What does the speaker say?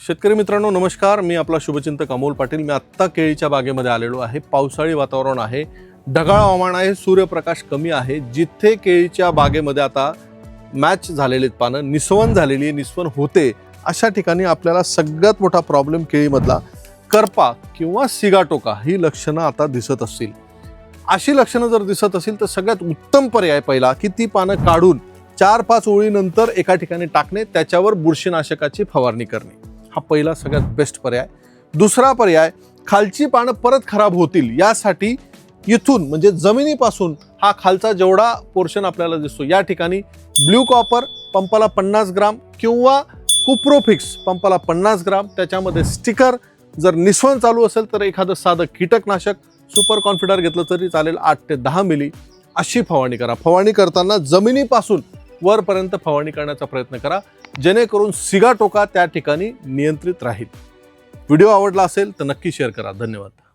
शेतकरी मित्रांनो नमस्कार. मी आपला शुभचिंतक अमोल पाटील. मी आत्ता केळीच्या बागेमध्ये आलेलो आहे. पावसाळी वातावरण आहे. ढगाळ हवामान आहे. सूर्यप्रकाश कमी आहे. जिथे केळीच्या बागेमध्ये आता मॅच झालेले आहेत पानं निस्वन झालेली आहे निस्वन होते अशा ठिकाणी आपल्याला सगळ्यात मोठा प्रॉब्लेम केळीमधला करपा किंवा सिगाटोका ही लक्षणं आता दिसत असतील. अशी लक्षणं जर दिसत असेल तर सगळ्यात उत्तम पर्याय पहिला की ती पानं काढून चार पाच ओळीनंतर एका ठिकाणी टाकणे त्याच्यावर बुरशीनाशकाची फवारणी करणे. हा पहिला सगळ्यात बेस्ट पर्याय. दुसरा पर्याय खालची पानं परत खराब होतील यासाठी इथून म्हणजे जमिनीपासून हा खालचा जेवढा पोर्शन आपल्याला दिसतो या ठिकाणी ब्ल्यू कॉपर पंपाला पन्नास ग्राम किंवा कुप्रोफिक्स पंपाला पन्नास ग्राम त्याच्यामध्ये स्टिकर जर निस्वन चालू असेल तर एखादं साधं कीटकनाशक सुपर कॉन्फिडर घेतलं तरी चालेल आठ ते दहा मिली अशी फवारणी करा. फवारणी करताना जमिनीपासून वरपर्यंत फवारणी करण्याचा प्रयत्न करा. जेणेकरून सिगाटोका त्या ठिकाणी नियंत्रित राहील. व्हिडिओ आवडला असेल तर नक्की शेअर करा. धन्यवाद.